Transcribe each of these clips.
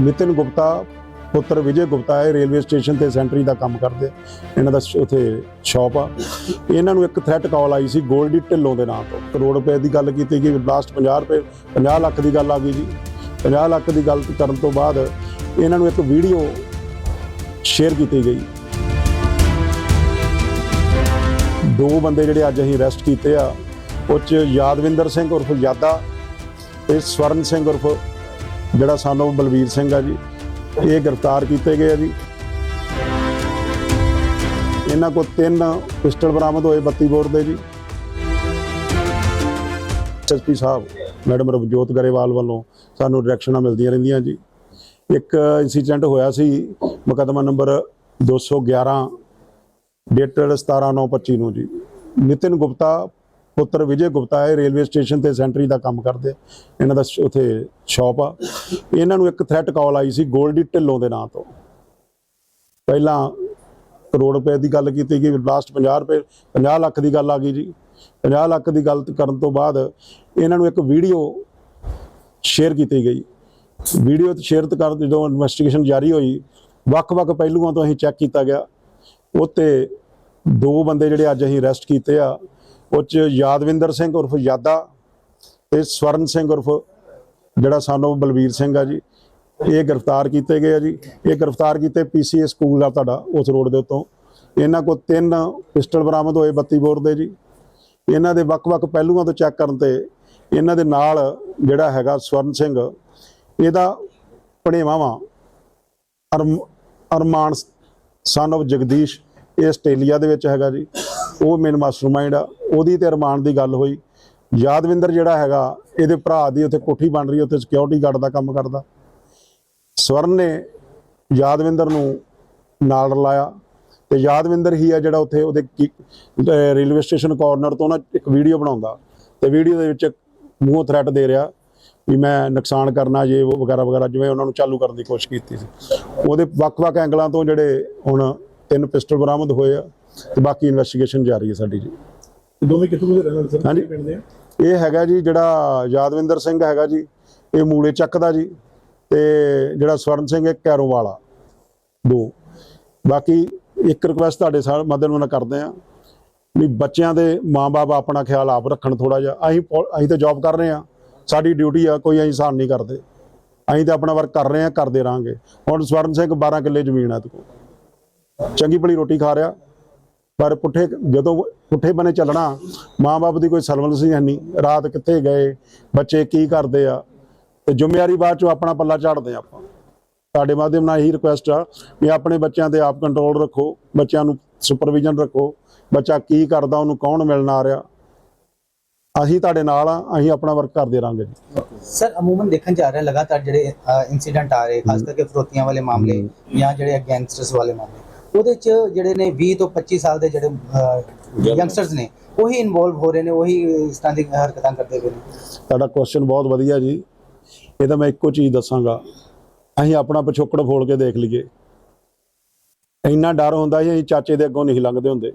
ਨਿਤਿਨ ਗੁਪਤਾ, ਪੁੱਤਰ ਵਿਜੇ ਗੁਪਤਾ ਇਹ railway station ਤੇ ਸੈਂਟਰੀ ਦਾ ਕੰਮ ਕਰਦੇ ਇਹਨਾਂ ਦਾ ਸ਼- ਉੱਥੇ ਸ਼ਾਪ ਆ। ਇਹਨਾਂ ਨੂੰ ਇੱਕ ਥ੍ਰੈਟ ਕਾਲ ਆਈ ਸੀ ਗੋਲਡੀ ਢਿੱਲੋਂ ਦੇ ਨਾਂ ਤੋਂ। ਕਰੋੜ ਰੁਪਏ ਦੀ ਗੱਲ ਕੀਤੀ ਗਈ ਲਾਸਟ 50 ਰੁਪਏ 50 ਲੱਖ ਦੀ ਗੱਲ ਆ ਗਈ ਜੀ। 50 ਲੱਖ ਦੀ ਗੱਲ ਕਰਨ ਤੋਂ ਬਾਅਦ ਇਹਨਾਂ ਨੂੰ ਇੱਕ ਵੀਡੀਓ ਸ਼ੇਅਰ ਕੀਤੀ ਗਈ। ਦੋ ਬੰਦੇ ਜਿਹੜੇ ਅੱਜ ਅਸੀਂ ਅਰੈਸਟ ਕੀਤੇ ਆ, ਉਹ 'ਚ ਯਾਦਵਿੰਦਰ ਸਿੰਘ ਉਰਫ ਯਾਦਾ ਤੇ ਸਵਰਨ ਸਿੰਘ ਉਰਫ ਜਿਹੜਾ ਸਾਨੂੰ ਬਲਵੀਰ ਸਿੰਘ ਆ ਜੀ, ਇਹ ਗ੍ਰਿਫਤਾਰ ਕੀਤੇ ਗਏ ਆ ਜੀ। ਇਹਨਾਂ ਕੋਲ ਤਿੰਨ ਪਿਸਟਲ ਬਰਾਮਦ ਹੋਏ 32 ਬੋਰ ਦੇ ਜੀ। ਐਸਪੀ ਸਾਹਿਬ, ਮੈਡਮ ਰਵਜੋਤ ਗਰੇਵਾਲ ਵੱਲੋਂ ਸਾਨੂੰ ਡਾਇਰੈਕਸ਼ਨਾਂ ਮਿਲਦੀਆਂ ਰਹਿੰਦੀਆਂ ਜੀ। ਇੱਕ ਇਨਸੀਡੈਂਟ ਹੋਇਆ ਸੀ, ਮੁਕੱਦਮਾ ਨੰਬਰ 211 ਡੇਟਡ 17925 ਨੂੰ ਜੀ। ਨਿਤਿਨ ਗੁਪਤਾ ਪੁੱਤਰ ਵਿਜੇ ਗੁਪਤਾ ਹੈ, ਰੇਲਵੇ ਸਟੇਸ਼ਨ ਤੇ ਸੈਂਟਰੀ ਦਾ ਕੰਮ ਕਰਦੇ। ਇਹਨਾਂ ਦਾ ਸ਼- ਉੱਥੇ ਸ਼ਾਪ ਆ। ਇਹਨਾਂ ਨੂੰ ਇੱਕ ਥ੍ਰੈਟ ਕਾਲ ਆਈ ਸੀ ਗੋਲਡੀ ਢਿੱਲੋਂ ਦੇ ਨਾਂ ਤੋਂ। ਪਹਿਲਾਂ ਕਰੋੜ ਰੁਪਏ ਦੀ ਗੱਲ ਕੀਤੀ ਗਈ ਲਾਸਟ 50 ਰੁਪਏ 50 ਲੱਖ ਦੀ ਗੱਲ ਆ ਗਈ ਜੀ। 50 ਲੱਖ ਦੀ ਗੱਲ ਕਰਨ ਤੋਂ ਬਾਅਦ ਇਹਨਾਂ ਨੂੰ ਇੱਕ ਵੀਡੀਓ ਸ਼ੇਅਰ ਕੀਤੀ ਗਈ। ਵੀਡੀਓ ਤੇ ਸ਼ੇਅਰ ਕਰ ਜਦੋਂ ਇਨਵੈਸਟੀਗੇਸ਼ਨ ਜਾਰੀ ਹੋਈ, ਵੱਖ-ਵੱਖ ਪਹਿਲੂਆਂ ਤੋਂ ਅਸੀਂ ਚੈੱਕ ਕੀਤਾ ਗਿਆ। ਉੱਤੇ ਦੋ ਬੰਦੇ ਜਿਹੜੇ ਅੱਜ ਅਸੀਂ ਅਰੈਸਟ ਕੀਤੇ ਆ ਉਹ 'ਚ ਯਾਦਵਿੰਦਰ ਸਿੰਘ ਉਰਫ ਯਾਦਾ ਤੇ ਸਵਰਨ ਸਿੰਘ ਉਰਫ ਜਿਹੜਾ ਸਾਨੂੰ ਬਲਬੀਰ ਸਿੰਘ ਆ ਜੀ, ਇਹ ਗ੍ਰਿਫਤਾਰ ਕੀਤੇ ਗਏ ਆ ਜੀ। ਇਹ ਗ੍ਰਿਫਤਾਰ ਕੀਤੇ ਪੀਸੀਏ ਸਕੂਲ ਆ ਤੁਹਾਡਾ ਉਸ ਰੋਡ ਦੇ ਉੱਤੋਂ। ਇਹਨਾਂ ਕੋਲ ਤਿੰਨ ਪਿਸਟਲ ਬਰਾਮਦ ਹੋਏ 32 ਬੋਰ ਦੇ ਜੀ। ਇਹਨਾਂ ਦੇ ਵੱਖ-ਵੱਖ ਪਹਿਲੂਆਂ ਤੋਂ ਚੈੱਕ ਕਰਨ ਤੇ ਇਹਨਾਂ ਦੇ ਨਾਲ ਜਿਹੜਾ ਹੈਗਾ ਸਵਰਨ ਸਿੰਘ, ਇਹਦਾ ਭਣੇਵਾ ਅਰਮ, ਅਰਮਾਨ ਸਨ of ਜਗਦੀਸ਼, ਇਹ ਆਸਟ੍ਰੇਲੀਆ ਦੇ ਵਿੱਚ ਹੈਗਾ ਜੀ। ਉਹ ਮੇਨ ਮਾਸਟਰਮਾਈਂਡ ਆ, ਉਹਦੀ ਤੇ ਅਰਮਾਨ ਦੀ ਗੱਲ ਹੋਈ। ਯਾਦਵਿੰਦਰ ਜਿਹੜਾ ਹੈਗਾ, ਇਹਦੇ ਭਰਾ ਦੀ ਉੱਥੇ ਕੋਠੀ ਬਣ ਰਹੀ, ਉੱਥੇ ਸਿਕਿਉਰਿਟੀ ਗਾਰਡ ਦਾ ਕੰਮ ਕਰਦਾ। ਸਵਰਨ ਨੇ ਯਾਦਵਿੰਦਰ ਨੂੰ ਨਾਲ ਰਲਾਇਆ। ਤੇ ਯਾਦਵਿੰਦਰ ਹੀ ਆ ਜਿਹੜਾ ਉੱਥੇ ਉਹਦੇ ਕੀ- ਰੇਲਵੇ ਸਟੇਸ਼ਨ ਕਾਰਨਰ ਤੋਂ ਨਾ ਇੱਕ ਵੀਡੀਓ ਬਣਾਉਂਦਾ। ਤੇ ਵੀਡੀਓ ਦੇ ਵਿੱਚ ਮੂੰਹ ਥ੍ਰੈਟ ਦੇ ਰਿਹਾ ਵੀ ਮੈਂ ਨੁਕਸਾਨ ਕਰਨਾ ਜੇ ਉਹ ਵਗੈਰਾ ਵਗੈਰਾ, ਜਿਵੇਂ ਉਹਨਾਂ ਨੂੰ ਚਾਲੂ ਕਰਨ ਦੀ ਕੋਸ਼ਿਸ਼ ਕੀਤੀ ਸੀ। ਉਹਦੇ ਵੱਖ-ਵੱਖ ਐਂਗਲਾਂ ਤੋਂ ਜਿਹੜੇ ਹੁਣ ਤਿੰਨ ਪਿਸਟਲ ਬਰਾਮਦ ਹੋਏ ਆ। ਤੇ ਬਾਕੀ ਇਨਵੈਸਟੀਗੇਸ਼ਨ ਜਾਰੀ ਹੈ ਸਾਡੀ ਜੀ। ਦੋਵੇਂ ਕਿੱਥੋਂ ਦੇ ਰਹਿਣ ਵਾਲੇ ਸਰ? ਹਾਂਜੀ। ਪਿੰਡ ਦੇ ਇਹ ਹੈਗਾ ਜੀ ਜਿਹੜਾ ਯਾਦਵਿੰਦਰ ਸਿੰਘ ਹੈਗਾ ਜੀ ਇਹ ਮੂਲੇ ਚੱਕ ਦਾ ਜੀ ਤੇ ਜਿਹੜਾ ਸਵਰਨ ਸਿੰਘ ਇਹ ਕੈਰੋਂ ਵਾਲਾ ਦੋ। ਬਾਕੀ ਇੱਕ ਰਿਕੁਐਸਟ ਤੁਹਾਡੇ ਸਾਹ ਮਦਦ ਨਾਲ ਕਰਦੇ ਆ ਵੀ ਬੱਚਿਆਂ ਦੇ ਮਾਪੇ ਆਪਣਾ ਖਿਆਲ ਆਪ ਰੱਖਣ ਥੋੜਾ ਜਿਹਾ। ਅਸੀਂ ਅਸੀਂ ਤਾਂ ਜੌਬ ਕਰ ਰਹੇ ਆ ਸਾਡੀ ਡਿਊਟੀ ਆ ਕੋਈ ਅਸੀਂ ਸਾਨ ਨਹੀਂ ਕਰਦੇ। ਅਸੀਂ ਤਾਂ ਆਪਣਾ ਵਰਕ ਕਰ ਰਹੇ ਆ ਕਰਦੇ ਰਾਂਗੇ ਹੁਣ ਸਵਰਨ ਸਿੰਘ 12 ਕਿੱਲੇ ਜ਼ਮੀਨ ਆ ਤੇ ਚੰਗੀ ਭਲੀ ਰੋਟੀ ਖਾ ਰਿਹਾ। ਪਰ ਪੁੱਠੇ ਜਦੋਂ ਪੁੱਠੇ ਬਨੇ ਚੱਲਣਾ ਮਾਂ-ਬਾਪ ਦੀ ਕੋਈ ਸਰਵਿਸ ਨਹੀਂ ਨਹੀਂ। ਰਾਤ ਕਿੱਥੇ ਗਏ ਬੱਚੇ ਕੀ ਕਰਦੇ ਆ? ਤੇ ਜ਼ਿੰਮੇਵਾਰੀ ਬਾਅਦ ਚੋਂ ਆਪਣਾ ਪੱਲਾ ਝਾੜਦੇ ਆ ਆਪਾਂ। ਤੁਹਾਡੇ ਮਾਧਿਅਮ ਨਾਲ ਇਹੀ ਰਿਕੁਐਸਟ ਆ ਵੀ ਆਪਣੇ ਬੱਚਿਆਂ ਤੇ ਆਪ ਕੰਟਰੋਲ ਰੱਖੋ ਬੱਚਿਆਂ ਨੂੰ ਸੁਪਰਵਿਜ਼ਨ ਰੱਖੋ ਬੱਚਾ ਕੀ ਕਰਦਾ ਉਹਨੂੰ ਕੌਣ ਮਿਲਣ ਆ ਰਿਹਾ। ਅਸੀਂ ਤੁਹਾਡੇ ਨਾਲ ਆ ਅਸੀਂ ਆਪਣਾ ਵਰਕ ਕਰਦੇ ਰਹਾਂਗੇ। ਜੀ ਸਰ ਅਮੂਮਨ ਦੇਖਣ ਜਾ ਰਿਹਾ ਲਗਾਤਾਰ ਜਿਹੜੇ ਇਨਸੀਡੈਂਟ ਆ ਰਹੇ ਖਾਸ ਕਰਕੇ ਫਰੋਤੀਆਂ ਵਾਲੇ ਮਾਮਲੇ ਜਾਂ ਜਿਹੜੇ ਗੈਂਗਸਟਰਸ ਵਾਲੇ ਮਾਮਲੇ। ਉਹਦੇ ਚ ਜਿਹੜੇ ਨੇ 20 ਤੋਂ 25 ਸਾਲ ਦੇ ਜਿਹੜੇ ਯੰਗਸਟਰਸ ਨੇ ਉਹੀ ਇਨਵੋਲਵ ਹੋ ਰਹੇ ਨੇ ਉਹੀ ਇਸ ਤਰ੍ਹਾਂ ਦੀ ਹਰਕਤਾਂ ਕਰਦੇ ਪਏ ਨੇ। ਤੁਹਾਡਾ ਕੁਐਸਚਨ ਬਹੁਤ ਵਧੀਆ ਜੀ। ਇਹ ਤਾਂ ਮੈਂ ਇੱਕੋ ਚੀਜ਼ ਦੱਸਾਂਗਾ। ਅਸੀਂ ਆਪਣਾ ਪਿਛੋਕੜ ਫੋੜ ਕੇ ਦੇਖ ਲਈਏ। ਇੰਨਾ ਡਰ ਹੁੰਦਾ ਸੀ ਅਸੀਂ ਚਾਚੇ ਦੇ ਅੱਗੋਂ ਨਹੀਂ ਲੰਘਦੇ ਹੁੰਦੇ।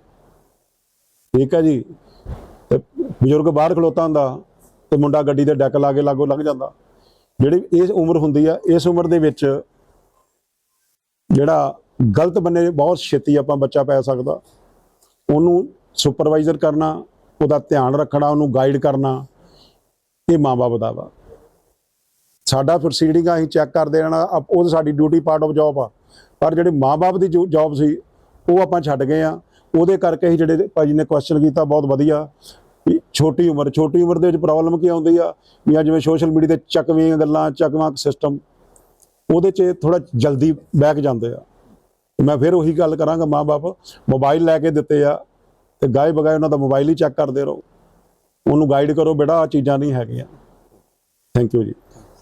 ਠੀਕ ਹੈ ਜੀ? ਤੇ ਬਜ਼ੁਰਗ ਬਾਹਰ ਖਲੋਤਾ ਹੁੰਦਾ ਤੇ ਮੁੰਡਾ ਗੱਡੀ ਦੇ ਡੈਕ ਲਾ ਕੇ ਲਾਗੋ ਲੰਘ ਜਾਂਦਾ। ਜਿਹੜੀ ਇਸ ਉਮਰ ਹੁੰਦੀ ਆ ਇਸ ਉਮਰ ਦੇ ਵਿੱਚ ਜਿਹੜਾ ਗਲਤ ਬੰਨੇ ਬਹੁਤ ਛੇਤੀ ਆਪਾਂ ਬੱਚਾ ਪੈ ਸਕਦਾ। ਉਹਨੂੰ ਸੁਪਰਵਾਈਜ਼ਰ ਕਰਨਾ, ਉਹਦਾ ਧਿਆਨ ਰੱਖਣਾ, ਉਹਨੂੰ ਗਾਈਡ ਕਰਨਾ, ਇਹ ਮਾਂ-ਬਾਪ ਦਾ ਵਾ। ਸਾਡਾ ਪ੍ਰੋਸੀਡਿੰਗ ਅਸੀਂ ਚੈੱਕ ਕਰਦੇ ਰਹਿਣਾ ਅਪ- ਉਹ ਤਾਂ ਸਾਡੀ ਡਿਊਟੀ ਪਾਰਟ ਆਫ ਜੌਬ ਆ। ਪਰ ਜਿਹੜੇ ਮਾਂ-ਬਾਪ ਦੀ ਜੌਬ ਸੀ, ਉਹ ਆਪਾਂ ਛੱਡ ਗਏ ਆ। ਉਹਦੇ ਕਰਕੇ ਹੀ ਜਿਹੜੇ ਭਾਜੀ ਨੇ ਕੁਐਸਚਨ ਕੀਤਾ, ਬਹੁਤ ਵਧੀਆ। ਵੀ ਛੋਟੀ ਉਮਰ ਛੋਟੀ ਉਮਰ ਦੇ ਵਿੱਚ ਪ੍ਰੋਬਲਮ ਕੀ ਆਉਂਦੀ ਆ? ਵੀ ਆ ਜਿਵੇਂ ਸੋਸ਼ਲ ਮੀਡੀਆ ਤੇ ਚੱਕਵੀਆਂ ਗੱਲਾਂ, ਚੱਕਵਾਂ ਸਿਸਟਮ ਉਹਦੇ 'ਚ ਥੋੜਾ ਜਲਦੀ ਬੈਕ ਜਾਂਦੇ ਆ। ਮੈਂ ਫਿਰ ਉਹੀ ਗੱਲ ਕਰਾਂਗਾ ਮਾਂ-ਬਾਪ। ਮੋਬਾਈਲ ਲੈ ਕੇ ਦਿੱਤੇ ਆ ਤੇ ਗਾਏ ਬਗਾਏ ਉਹਨਾਂ ਦਾ ਮੋਬਾਈਲ ਹੀ ਚੈੱਕ ਕਰਦੇ ਰਹੋ। ਉਹਨੂੰ ਗਾਈਡ ਕਰੋ, ਬੇਟਾ ਆ ਚੀਜ਼ਾਂ ਨਹੀਂ ਹੈਗੀਆਂ। ਥੈਂਕ ਯੂ ਜੀ।